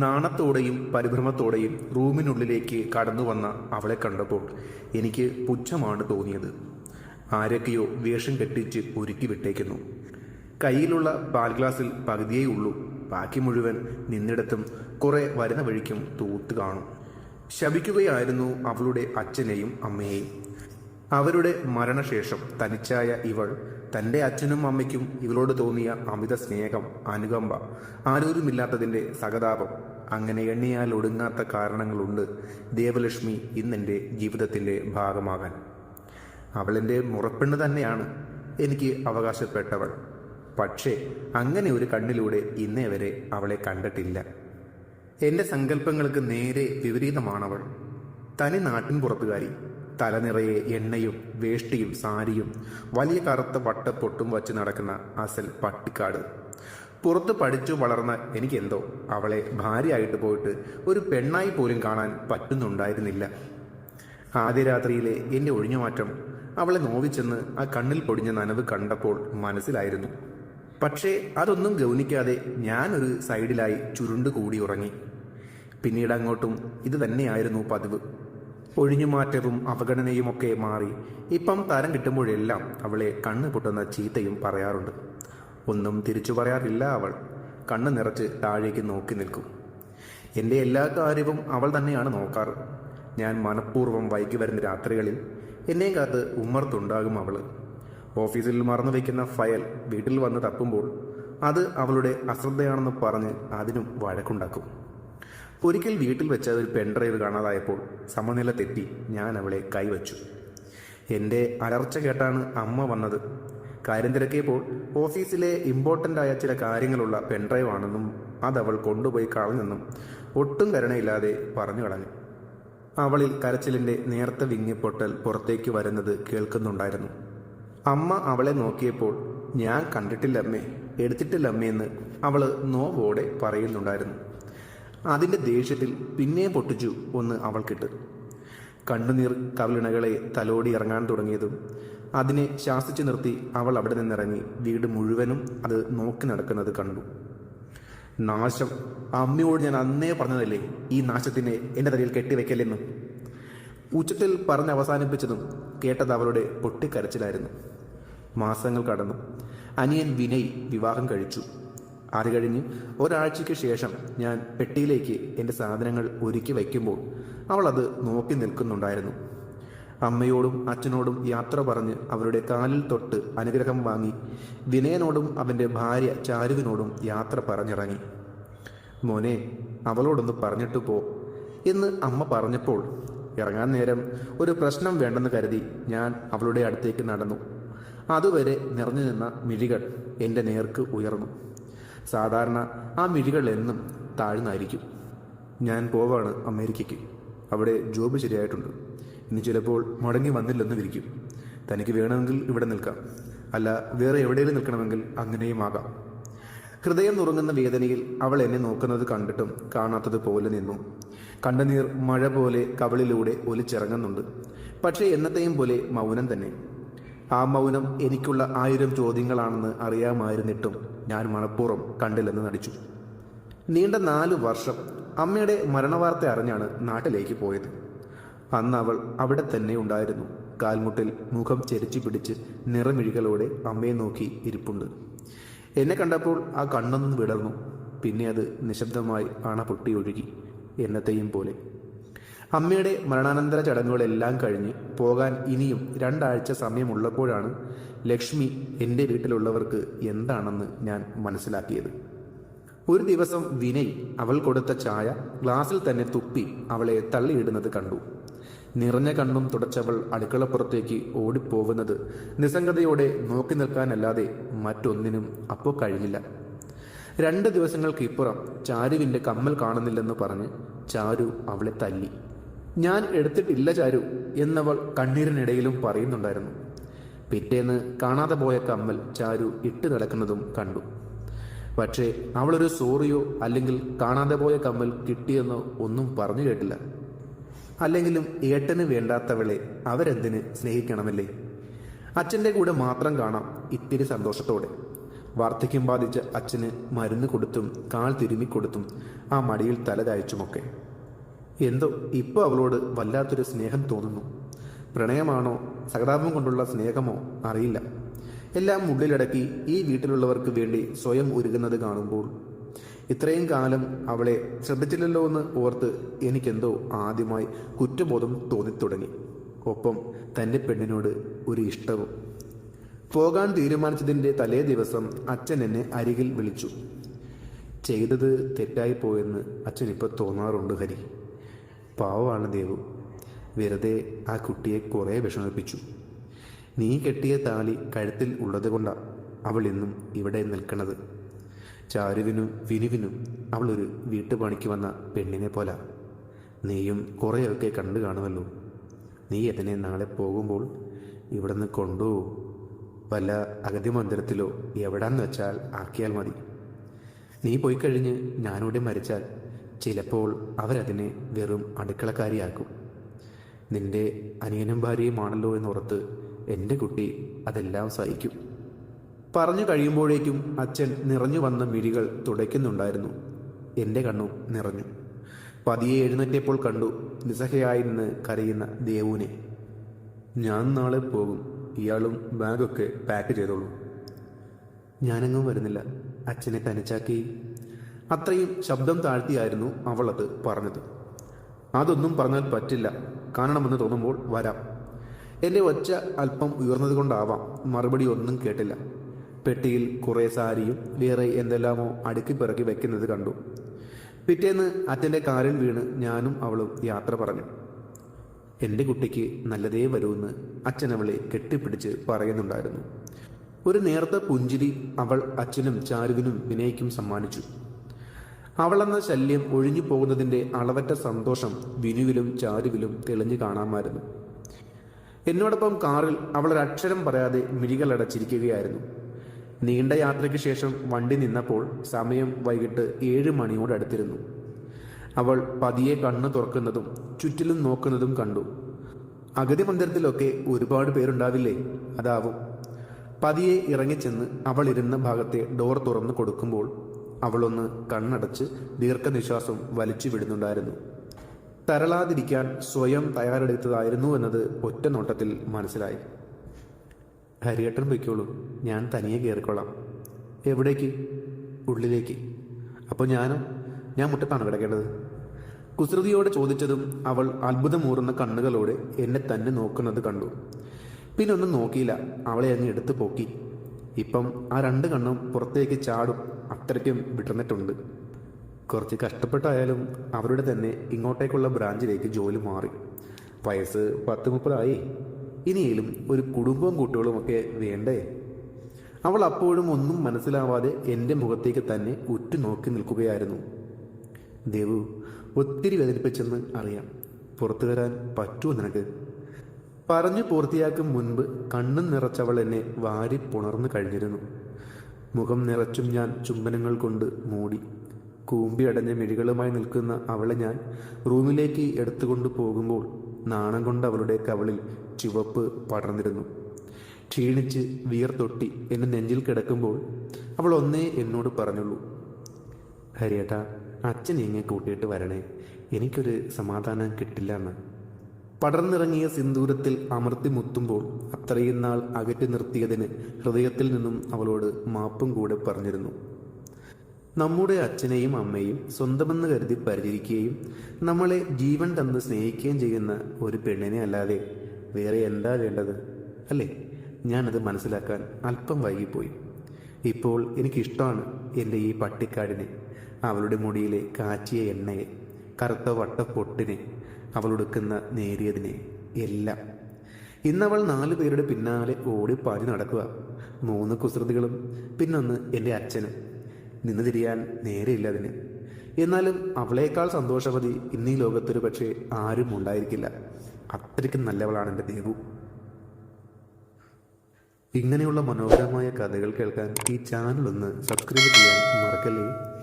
നാണത്തോടെയും പരിഭ്രമത്തോടെയും റൂമിനുള്ളിലേക്ക് കടന്നു വന്ന അവളെ കണ്ടപ്പോൾ എനിക്ക് പുച്ഛമാണ് തോന്നിയത്. ആരൊക്കെയോ വേഷം കെട്ടിച്ച് ഒരുക്കി വിട്ടേക്കുന്നു. കയ്യിലുള്ള പാൽ ഗ്ലാസിൽ പകുതിയേ ഉള്ളൂ. ബാക്കി മുഴുവൻ നിന്നിടത്തും കുറെ വരുന്ന വഴിക്കും തൂത്ത് കാണും. ശപിക്കുകയായിരുന്നു അവളുടെ അച്ഛനെയും അമ്മയെയും. അവരുടെ മരണശേഷം തനിച്ചായ ഇവൾ തന്റെ അച്ഛനും അമ്മയ്ക്കും ഇവരോട് തോന്നിയ അമിത സ്നേഹം അനുകമ്പ ആരോരുമില്ലാത്തതിന്റെ സഹതാപം. അങ്ങനെ എണ്ണിയാൽ ഒടുങ്ങാത്ത കാരണങ്ങളുണ്ട് ദേവലക്ഷ്മി ഇന്നെന്റെ ജീവിതത്തിന്റെ ഭാഗമാകാൻ. അവളെന്റെ മുറപ്പെണ്ണ് തന്നെയാണ് എനിക്ക് അവകാശപ്പെട്ടവൾ. പക്ഷേ അങ്ങനെ ഒരു കണ്ണിലൂടെ ഇന്നേ വരെ അവളെ കണ്ടിട്ടില്ല. എന്റെ സങ്കല്പങ്ങൾക്ക് നേരെ വിപരീതമാണവൾ. തനി നാട്ടിൻ പുറത്തുകാരി തലനിറയെ എണ്ണയും വേഷ്ടിയും സാരിയും വലിയ കറുത്ത വട്ടപ്പൊട്ടും വച്ച് നടക്കുന്ന അസൽ പട്ടിക്കാട്. പുറത്ത് പഠിച്ചു വളർന്ന എനിക്കെന്തോ അവളെ ഭാര്യയായിട്ട് പോയിട്ട് ഒരു പെണ്ണായി പോലും കാണാൻ പറ്റുന്നുണ്ടായിരുന്നില്ല. ആദ്യ രാത്രിയിലെ എന്റെ ഒഴിഞ്ഞുമാറ്റം അവളെ നോവിച്ചെന്ന് ആ കണ്ണിൽ പൊടിഞ്ഞ നനവ് കണ്ടപ്പോൾ മനസ്സിലായിരുന്നു. പക്ഷേ അതൊന്നും ഗൗനിക്കാതെ ഞാനൊരു സൈഡിലായി ചുരുണ്ട് കൂടി ഉറങ്ങി. പിന്നീട് അങ്ങോട്ടും ഇത് തന്നെയായിരുന്നു പതിവ്. ഒഴിഞ്ഞുമാറ്റവും അവഗണനയുമൊക്കെ മാറി. ഇപ്പം തരം കിട്ടുമ്പോഴെല്ലാം അവളെ കണ്ണ് പൊട്ടുന്ന ചീത്തയും പറയാറുണ്ട്. ഒന്നും തിരിച്ചു പറയാറില്ല അവൾ. കണ്ണ് നിറച്ച് താഴേക്ക് നോക്കി നിൽക്കും. എന്റെ എല്ലാ കാര്യവും അവൾ തന്നെയാണ് നോക്കാറ്. ഞാൻ മനഃപൂർവം വൈകി വരുന്ന രാത്രികളിൽ എന്നെയും കാത്ത് ഉമ്മർത്തുണ്ടാകും അവൾ ഓഫീസിൽ മറന്നു വയ്ക്കുന്ന ഫയൽ വീട്ടിൽ വന്ന് തപ്പുമ്പോൾ അത് അവളുടെ അശ്രദ്ധയാണെന്ന് പറഞ്ഞ് അതിനും വഴക്കുണ്ടാക്കും. ഒരിക്കൽ വീട്ടിൽ വെച്ച ഒരു പെൺഡ്രൈവ് കാണാതായപ്പോൾ സമനില തെറ്റി ഞാൻ അവളെ കൈവച്ചു. എന്റെ അലർച്ച കേട്ടാണ് അമ്മ വന്നത്. കാര്യം തിരക്കിയപ്പോൾ ഓഫീസിലെ ഇമ്പോർട്ടന്റ് ആയ ചില കാര്യങ്ങളുള്ള പെൺഡ്രൈവ് ആണെന്നും അതവൾ കൊണ്ടുപോയി കളഞ്ഞെന്നും ഒട്ടും കരുണയില്ലാതെ പറഞ്ഞു കളഞ്ഞു. അവളിൽ കരച്ചിലിന്റെ നേർത്ത വിങ്ങിപ്പൊട്ടൽ പുറത്തേക്ക് വരുന്നത് കേൾക്കുന്നുണ്ടായിരുന്നു. അമ്മ അവളെ നോക്കിയപ്പോൾ ഞാൻ കണ്ടിട്ടില്ലമ്മേ എടുത്തിട്ടില്ലമ്മയെന്ന് അവൾ നോവോടെ പറയുന്നുണ്ടായിരുന്നു. അതിന്റെ ദേഷ്യത്തിൽ പിന്നെയും പൊട്ടിച്ചു ഒന്ന് അവൾക്കിട്ട് കണ്ണുനീർ കവിളിണകളെ തലോടി ഇറങ്ങാൻ തുടങ്ങിയതും അതിനെ ശാസിച്ചു നിർത്തി അവൾ അവിടെ നിന്നിറങ്ങി വീട് മുഴുവനും അത് നോക്കി നടക്കുന്നത് കണ്ടു. നാശം. അമ്മയോട് ഞാൻ അന്നേ പറഞ്ഞതല്ലേ ഈ നാശത്തിനെ എന്റെ തലയിൽ കെട്ടിവെക്കല്ലെന്നും? ഉച്ചത്തിൽ പറഞ്ഞ് അവസാനിപ്പിച്ചതും കേട്ടത് അവളുടെ പൊട്ടിക്കരച്ചിലായിരുന്നു. മാസങ്ങൾ കടന്നു. അനിയൻ വിനയ് വിവാഹം കഴിച്ചു. അത് കഴിഞ്ഞ് ഒരാഴ്ചയ്ക്ക് ശേഷം ഞാൻ പെട്ടിയിലേക്ക് എന്റെ സാധനങ്ങൾ ഒരുക്കി വയ്ക്കുമ്പോൾ അവൾ അത് നോക്കി നിൽക്കുന്നുണ്ടായിരുന്നു. അമ്മയോടും അച്ഛനോടും യാത്ര പറഞ്ഞ് അവരുടെ കാലിൽ തൊട്ട് അനുഗ്രഹം വാങ്ങി വിനയനോടും അവന്റെ ഭാര്യ ചാരുവിനോടും യാത്ര പറഞ്ഞിറങ്ങി. മോനെ അവളോടൊന്ന് പറഞ്ഞിട്ട് പോ എന്ന് അമ്മ പറഞ്ഞപ്പോൾ ഇറങ്ങാൻ നേരം ഒരു പ്രശ്നം വേണ്ടെന്ന് കരുതി ഞാൻ അവളുടെ അടുത്തേക്ക് നടന്നു. അതുവരെ നിറഞ്ഞു നിന്ന മിഴികൾ എന്റെ നേർക്ക് ഉയർന്നു. സാധാരണ ആ മിഴികൾ എന്നും താഴ്ന്നായിരിക്കും. ഞാൻ പോവാണ് അമേരിക്കയ്ക്ക്. അവിടെ ജോബ് ശരിയായിട്ടുണ്ട്. ഇനി ചിലപ്പോൾ മുടങ്ങി വന്നില്ലെന്ന് വിരിക്കും. തനിക്ക് വേണമെങ്കിൽ ഇവിടെ നിൽക്കാം. അല്ല വേറെ എവിടെയെങ്കിലും നിൽക്കണമെങ്കിൽ അങ്ങനെയും ആകാം. ഹൃദയം നുറുങ്ങുന്ന വേദനയിൽ അവൾ എന്നെ നോക്കുന്നത് കണ്ടിട്ടും കാണാത്തത് പോലെ നിന്നു. കണ്ണുനീർ മഴ പോലെ കവളിലൂടെ ഒലിച്ചിറങ്ങുന്നുണ്ട്. പക്ഷേ എന്നത്തെയും പോലെ മൗനം തന്നെ. ആ മൗനം എനിക്കുള്ള ആയിരം ചോദ്യങ്ങളാണെന്ന് അറിയാമായിരുന്നിട്ടും ഞാൻ മനഃപൂർവം കണ്ടില്ലെന്ന് നടിച്ചു. നീണ്ട നാല് വർഷം അമ്മയുടെ മരണവാർത്ത അറിഞ്ഞാണ് നാട്ടിലേക്ക് പോയത്. അന്ന് അവൾ അവിടെ തന്നെ ഉണ്ടായിരുന്നു. കാൽമുട്ടിൽ മുഖം ചെരിച്ചു പിടിച്ച് നിറമിഴികളോടെ അമ്മയെ നോക്കി ഇരിപ്പുണ്ട്. എന്നെ കണ്ടപ്പോൾ ആ കണ്ണൊന്ന് വിടർന്നു. പിന്നെ അത് നിശബ്ദമായി അണ പൊട്ടി ഒഴുകി. എന്നത്തെയും പോലെ. അമ്മയുടെ മരണാനന്തര ചടങ്ങുകളെല്ലാം കഴിഞ്ഞ് പോകാൻ ഇനിയും രണ്ടാഴ്ച സമയമുള്ളപ്പോഴാണ് ലക്ഷ്മി എന്റെ വീട്ടിലുള്ളവർക്ക് എന്താണെന്ന് ഞാൻ മനസ്സിലാക്കിയത്. ഒരു ദിവസം വിനയ് അവൾ കൊടുത്ത ചായ ഗ്ലാസിൽ തന്നെ തുപ്പി അവളെ തള്ളിയിടുന്നത് കണ്ടു. നിറഞ്ഞ കണ്ണും തുടച്ചവൾ അടുക്കളപ്പുറത്തേക്ക് ഓടിപ്പോകുന്നത് നിസ്സംഗതയോടെ നോക്കി നിൽക്കാനല്ലാതെ മറ്റൊന്നിനും അപ്പോൾ കഴിഞ്ഞില്ല. രണ്ട് ദിവസങ്ങൾക്കിപ്പുറം ചാരുവിന്റെ കമ്മൽ കാണുന്നില്ലെന്ന് പറഞ്ഞ് ചാരു അവളെ തല്ലി. ഞാൻ എടുത്തിട്ടില്ല ചാരു എന്നവൾ കണ്ണീരിനിടയിലും പറയുന്നുണ്ടായിരുന്നു. പിറ്റേന്ന് കാണാതെ പോയ കമ്മൽ ചാരു ഇട്ട് നടക്കുന്നതും കണ്ടു. പക്ഷേ അവളൊരു സോറിയോ അല്ലെങ്കിൽ കാണാതെ പോയ കമ്മൽ കിട്ടിയെന്നോ ഒന്നും പറഞ്ഞു കേട്ടില്ല. അല്ലെങ്കിലും ഏട്ടന് വേണ്ടാത്തവളെ അവരെന്തിന് സ്നേഹിക്കണമല്ലേ? അച്ഛന്റെ കൂടെ മാത്രം കാണാം ഇത്തിരി സന്തോഷത്തോടെ. വാർദ്ധക്യം ബാധിച്ച അച്ഛന് മരുന്ന് കൊടുത്തും കാൽ തിരുമിക്കൊടുത്തും ആ മടിയിൽ തല താഴ്ച്ചുമൊക്കെ എന്തോ ഇപ്പോൾ അവളോട് വല്ലാത്തൊരു സ്നേഹം തോന്നുന്നു. പ്രണയമാണോ സഹതാപം കൊണ്ടുള്ള സ്നേഹമോ അറിയില്ല. എല്ലാം ഉള്ളിലടക്കി ഈ വീട്ടിലുള്ളവർക്ക് വേണ്ടി സ്വയം ഒരുങ്ങുന്നത് കാണുമ്പോൾ ഇത്രയും കാലം അവളെ ശ്രദ്ധിച്ചില്ലല്ലോ എന്ന് ഓർത്ത് എനിക്കെന്തോ ആദ്യമായി കുറ്റബോധം തോന്നിത്തുടങ്ങി. ഒപ്പം തന്റെ പെണ്ണിനോട് ഒരു ഇഷ്ടവും. പോകാൻ തീരുമാനിച്ചതിന്റെ തലേ ദിവസം അച്ഛൻ എന്നെ അരികിൽ വിളിച്ചു. ചെയ്തത് തെറ്റായിപ്പോയെന്ന് അച്ഛൻ ഇപ്പോൾ തോന്നാറുണ്ട് ഹരി. പാവമാണ് ദേവു. വെറുതെ ആ കുട്ടിയെ കുറേ വിഷമിപ്പിച്ചു. നീ കെട്ടിയ താലി കഴുത്തിൽ ഉള്ളത് കൊണ്ടാണ് അവൾ ഇന്നും ഇവിടെ നിൽക്കുന്നത് ചാരുവിനും വിനുവിനും അവളൊരു വീട്ടുപണിക്ക് വന്ന പെണ്ണിനെ പോല. നീയും കുറേയൊക്കെ കണ്ടു കാണുമല്ലോ. നീ അതിനെ നാളെ പോകുമ്പോൾ ഇവിടെ നിന്ന് കൊണ്ടുപോകും വല്ല അഗതി മന്ദിരത്തിലോ എവിടാന്ന് വെച്ചാൽ ആക്കിയാൽ മതി. നീ പോയി കഴിഞ്ഞ് ഞാനിവിടെ മരിച്ചാൽ ചിലപ്പോൾ അവരതിനെ വെറും അടുക്കളക്കാരിയാക്കും. നിന്റെ അനിയനും ഭാര്യയുമാണല്ലോ എന്നോർത്ത് എന്റെ കുട്ടി അതെല്ലാം സഹിക്കും. പറഞ്ഞു കഴിയുമ്പോഴേക്കും അച്ഛൻ നിറഞ്ഞു വന്ന മിഴികൾ തുടയ്ക്കുന്നുണ്ടായിരുന്നു. എന്റെ കണ്ണു നിറഞ്ഞു. പതിയെ എഴുന്നേറ്റപ്പോൾ കണ്ടു നിസ്സഹയായി നിന്ന് കരയുന്ന ദേവുവിനെ. ഞാൻ നാളെ പോകും. ഇയാളും ബാഗൊക്കെ പാക്ക് ചെയ്തോളൂ. ഞാനെങ്ങും വരുന്നില്ല. അച്ഛനെ തനിച്ചാക്കി അത്രയും ശബ്ദം താഴ്ത്തിയായിരുന്നു അവളത് പറഞ്ഞത്. അതൊന്നും പറഞ്ഞാൽ പറ്റില്ല. കാണണമെന്ന് തോന്നുമ്പോൾ വരാം. എന്റെ ഒച്ച അല്പം ഉയർന്നതുകൊണ്ടാവാം. മറുപടി ഒന്നും കേട്ടില്ല. പെട്ടിയിൽ കുറേ സാരിയും വേറെ എന്തെല്ലാമോ അടുക്കി പിറക്കി വെക്കുന്നത് കണ്ടു. പിറ്റേന്ന് അച്ഛന്റെ കാലിൽ വീണ് ഞാനും അവളും യാത്ര പറഞ്ഞു. എന്റെ കുട്ടിക്ക് നല്ലതേ വരുമെന്ന് അച്ഛൻ അവളെ കെട്ടിപ്പിടിച്ച് പറയുന്നുണ്ടായിരുന്നു. ഒരു നേർത്ത പുഞ്ചിരി അവൾ അച്ഛനും ചാരുവിനും വിനയ്ക്കും സമ്മാനിച്ചു. അവളെന്ന ശല്യം ഒഴിഞ്ഞു പോകുന്നതിന്റെ അളവറ്റ സന്തോഷം വിനുവിലും ചാരുവിലും തെളിഞ്ഞു കാണാമായിരുന്നു. എന്നോടൊപ്പം കാറിൽ അവൾ ഒരക്ഷരം പറയാതെ മിഴികളടച്ചിരിക്കുകയായിരുന്നു. നീണ്ട യാത്രയ്ക്ക് ശേഷം വണ്ടി നിന്നപ്പോൾ സമയം വൈകിട്ട് ഏഴ് മണിയോട് അടുത്തിരുന്നു അവൾ പതിയെ കണ്ണു തുറക്കുന്നതും ചുറ്റിലും നോക്കുന്നതും കണ്ടു. അഗതി മന്ദിരത്തിലൊക്കെ ഒരുപാട് പേരുണ്ടാവില്ലേ? അതാവും. പതിയെ ഇറങ്ങിച്ചെന്ന് അവൾ ഇരുന്ന ഭാഗത്തെ ഡോർ തുറന്നു കൊടുക്കുമ്പോൾ അവളൊന്ന് കണ്ണടച്ച് ദീർഘനിശ്വാസം വലിച്ചു വിടുന്നുണ്ടായിരുന്നു. തരളാതിരിക്കാൻ സ്വയം തയ്യാറെടുത്തതായിരുന്നു എന്നത് ഒറ്റ നോട്ടത്തിൽ മനസ്സിലായി. ഹരിയേട്ടൻ പൊയ്ക്കോളൂ ഞാൻ തനിയെ കയറിക്കൊള്ളാം എവിടേക്ക്? ഉള്ളിലേക്ക്. അപ്പോൾ ഞാനോ? ഞാൻ മുട്ടത്താണ് കിടക്കേണ്ടത്. കുസൃതിയോടെ ചോദിച്ചതും അവൾ അത്ഭുതമൂറുന്ന കണ്ണുകളോടെ എന്നെ തന്നെ നോക്കുന്നത് കണ്ടു. പിന്നെ ഒന്നും നോക്കിയില്ല അവളെ അങ്ങ് എടുത്തു പോക്കി. ഇപ്പം ആ രണ്ട് കണ്ണും പുറത്തേക്ക് ചാടും. അത്രയ്ക്കും വിടർന്നിട്ടുണ്ട് കുറച്ച് കഷ്ടപ്പെട്ടായാലും അവരുടെ തന്നെ ഇങ്ങോട്ടേക്കുള്ള ബ്രാഞ്ചിലേക്ക് ജോലി മാറി. വയസ്സ് പത്ത് മുപ്പതായി. ഇനിയെങ്കിലും ഒരു കുടുംബവും കുട്ടികളുമൊക്കെ വേണ്ടേ? അവൾ അപ്പോഴും ഒന്നും മനസ്സിലാവാതെ എന്റെ മുഖത്തേക്ക് തന്നെ ഉറ്റുനോക്കി നിൽക്കുകയായിരുന്നു. ദേവു ഒത്തിരി വേദനിപ്പിച്ചെന്ന് അറിയാം. പുറത്തു വരാൻ പറ്റുമോ നിനക്ക്? പറഞ്ഞു പൂർത്തിയാക്കും മുൻപ് കണ്ണും നിറച്ചവൾ എന്നെ വാരി പുണർന്നു കഴിഞ്ഞിരുന്നു. മുഖം നിറച്ചും ഞാൻ ചുംബനങ്ങൾ കൊണ്ട് മൂടി. കൂമ്പി അടഞ്ഞ മിഴികളുമായി നിൽക്കുന്ന അവളെ ഞാൻ റൂമിലേക്ക് എടുത്തുകൊണ്ട് പോകുമ്പോൾ നാണം കൊണ്ട് അവളുടെ കവളിൽ ചുവപ്പ് പടർന്നിരുന്നു. ക്ഷീണിച്ച് വിയർത്തൊട്ടി എന്നെ നെഞ്ചിൽ കിടക്കുമ്പോൾ അവൾ ഒന്നേ എന്നോട് പറഞ്ഞുള്ളൂ ഹരിയേട്ടാ അച്ഛൻ ഇങ്ങനെ കൂട്ടിയിട്ട് വരണേ. എനിക്കൊരു സമാധാനം കിട്ടില്ല എന്ന്. പടർന്നിറങ്ങിയ സിന്ദൂരത്തിൽ അമർത്തി മുത്തുമ്പോൾ അത്രയും നാൾ അകറ്റി നിർത്തിയതിന് ഹൃദയത്തിൽ നിന്നും അവളോട് മാപ്പും കൂടെ പറഞ്ഞിരുന്നു. നമ്മുടെ അച്ഛനെയും അമ്മയും സ്വന്തമെന്ന് കരുതി പരിചരിക്കുകയും നമ്മളെ ജീവൻ തന്ന് സ്നേഹിക്കുകയും ചെയ്യുന്ന ഒരു പെണ്ണിനെ അല്ലാതെ വേറെ എന്താ വേണ്ടത്? അല്ലേ? ഞാനത് മനസ്സിലാക്കാൻ അല്പം വൈകിപ്പോയി. ഇപ്പോൾ എനിക്കിഷ്ടമാണ് എന്റെ ഈ പട്ടിക്കാടിനെ അവളുടെ മുടിയിലെ കാച്ചിയ എണ്ണയെ കറുത്ത വട്ടപ്പൊട്ടിനെ അവളുടുക്കുന്ന നേരിയതിനെ എല്ലാം. ഇന്നവൾ നാല് പേരുടെ പിന്നാലെ ഓടിപ്പാടി നടക്കുക. മൂന്ന് കുസൃതികളും പിന്നൊന്ന് എന്റെ അച്ഛനും. നിന്ന് തിരിയാൻ നേരെയില്ല അതിന്. എന്നാലും അവളേക്കാൾ സന്തോഷവതി ഇന്നീ ലോകത്തൊരു പക്ഷേ ആരും ഉണ്ടായിരിക്കില്ല. അത്രയ്ക്കും നല്ലവളാണ് എന്റെ ദേവു. ഇങ്ങനെയുള്ള മനോഹരമായ കഥകൾ കേൾക്കാൻ ഈ ചാനൽ ഒന്ന് സബ്സ്ക്രൈബ് ചെയ്യാൻ മറക്കല്ലേ?